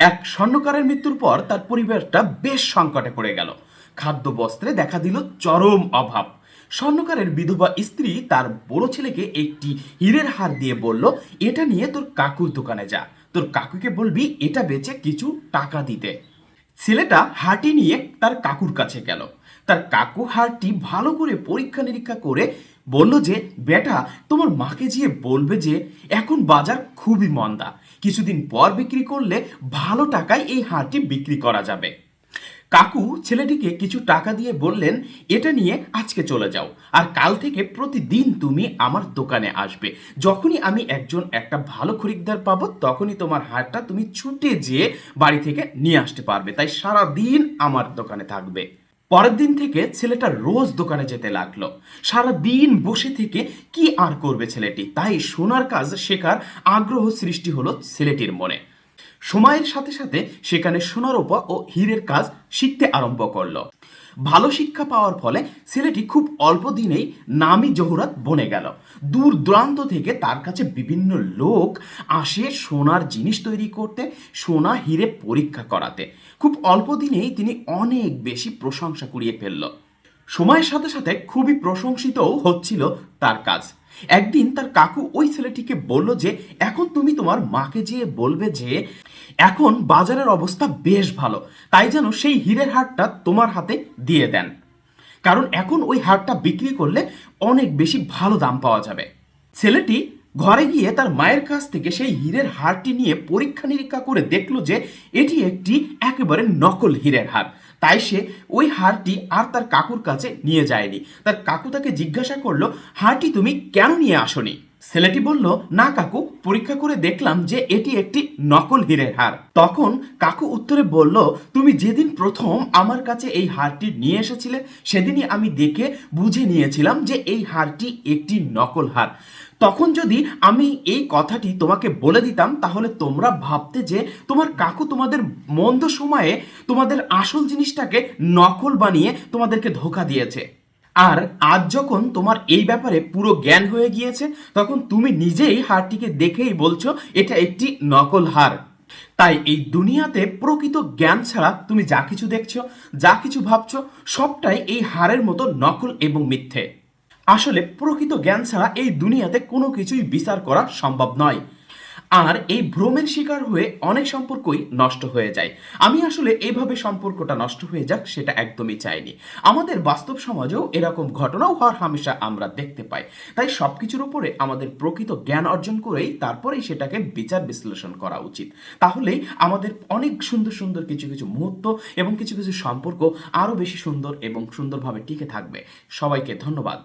এক স্বর্ণকারের মৃত্যুর পর তার পরিবারটা বেশ সংকটে পড়ে গেল। খাদ্য বস্ত্রে দেখা দিল চরম অভাব। স্বর্ণকারের বিধবা স্ত্রী তার বড় ছেলেকে একটি হীরের হার দিয়ে বলল, এটা নিয়ে তোর কাকুর দোকানে যা। তোর কাকুকে বলবি, এটা বেচে কিছু টাকা দিতে। ছেলেটা হারটি নিয়ে তার কাকুর কাছে গেল। তার কাকু হারটি ভালো করে পরীক্ষা নিরীক্ষা করে বলল যে, বেটা, তোমার মাকে গিয়ে বলবে যে, এখন বাজার খুবই মন্দা। কিছুদিন পর বিক্রি করলে ভালো টাকায় এই হারটি বিক্রি করা যাবে। কাকু, ছেলেটিকে কিছু টাকা দিয়ে বললেন, এটা নিয়ে আজকে চলে যাও। আর কাল থেকে প্রতিদিন তুমি আমার দোকানে আসবে। যখনই আমি একজন একটা ভালো খরিদ্দার পাবো, তখনই তোমার হারটা তুমি ছুটে যেয়ে বাড়ি থেকে নিয়ে আসতে পারবে। তাই সারা দিন আমার দোকানে থাকবে। পরের দিন থেকে ছেলেটা রোজ দোকানে যেতে লাগল। সারা দিন বসে থেকে কি আর করবে ছেলেটি? তাই সোনার কাজ শেখার আগ্রহ সৃষ্টি হলো ছেলেটির মনে। সময়ের সাথে সাথে সেখানে সোনারোপা ও হীরের কাজ শিখতে আরম্ভ করল। ভালো শিক্ষা পাওয়ার ফলে ছেলেটি খুব অল্প দিনেই নামি জহুরাত বনে গেল। দূর দূরান্ত থেকে তার কাছে বিভিন্ন লোক আসে সোনার জিনিস তৈরি করতে, সোনা হিরে পরীক্ষা করাতে। খুব অল্প দিনেই তিনি অনেক বেশি প্রশংসা কুড়িয়ে ফেলল। সময়ের সাথে সাথে খুবই প্রশংসিতও হচ্ছিল তার কাজ। একদিন তার কাকু ওই ছেলেটিকে বলল যে, এখন তুমি তোমার মাকে যেয়ে বলবে যে, এখন বাজারের অবস্থা বেশ ভালো, তাই যেন সেই হীরের হারটা তোমার হাতে দিয়ে দেন। কারণ এখন ওই হারটা বিক্রি করলে অনেক বেশি ভালো দাম পাওয়া যাবে। ছেলেটি ঘরে গিয়ে তার মায়ের কাছ থেকে সেই হীরের হারটি নিয়ে পরীক্ষা নিরীক্ষা করে দেখল যে, এটি একটি একেবারে নকল হীরের হার। তাই সে ওই হারটি আর তার কাকুর কাছে নিয়ে যায়নি। তার কাকু তাকে জিজ্ঞাসা করল, হারটি তুমি কেন নিয়ে আসনি? ছেলেটি বলল, না কাকু, পরীক্ষা করে দেখলাম যে এটি একটি নকল হীরের হার তখন কাকু উত্তরে বলল, তুমি যেদিন প্রথম আমার কাছে এই হারটি নিয়ে এসেছিলে, সেদিনই আমি দেখে বুঝে নিয়েছিলাম যে এই হারটি একটি নকল হার তখন যদি আমি এই কথাটি তোমাকে বলে দিতাম, তাহলে তোমরা ভাবতে যে তোমার কাকু তোমাদের মন্দ সময়ে তোমাদের আসল জিনিসটাকে নকল বানিয়ে তোমাদেরকে ধোকা দিয়েছে। আর আজ যখন তোমার এই ব্যাপারে পুরো জ্ঞান হয়ে গিয়েছে, তখন তুমি নিজেই হারটিকে দেখেই বলছো, এটা একটি নকল হার। তাই এই দুনিয়াতে প্রকৃত জ্ঞান ছাড়া তুমি যা কিছু দেখছ, যা কিছু ভাবছ, সবটাই এই হারের মতো নকল এবং মিথ্যে। আসলে প্রকৃত জ্ঞান ছাড়া এই দুনিয়াতে কোনো কিছুই বিচার করা সম্ভব নয়। আর এই ভ্রমের শিকার হয়ে অনেক সম্পর্কই নষ্ট হয়ে যায়। আমি আসলে এইভাবে সম্পর্কটা নষ্ট হয়ে যাক সেটা একদমই চাইনি। আমাদের বাস্তব সমাজেও এরকম ঘটনাও হওয়ার হামেশা আমরা দেখতে পাই। তাই সবকিছুর উপরে আমাদের প্রকৃত জ্ঞান অর্জন করেই তারপরেই সেটাকে বিচার বিশ্লেষণ করা উচিত। তাহলেই আমাদের অনেক সুন্দর সুন্দর কিছু কিছু মুহূর্ত এবং কিছু কিছু সম্পর্ক আরও বেশি সুন্দর এবং সুন্দরভাবে টিকে থাকবে। সবাইকে ধন্যবাদ।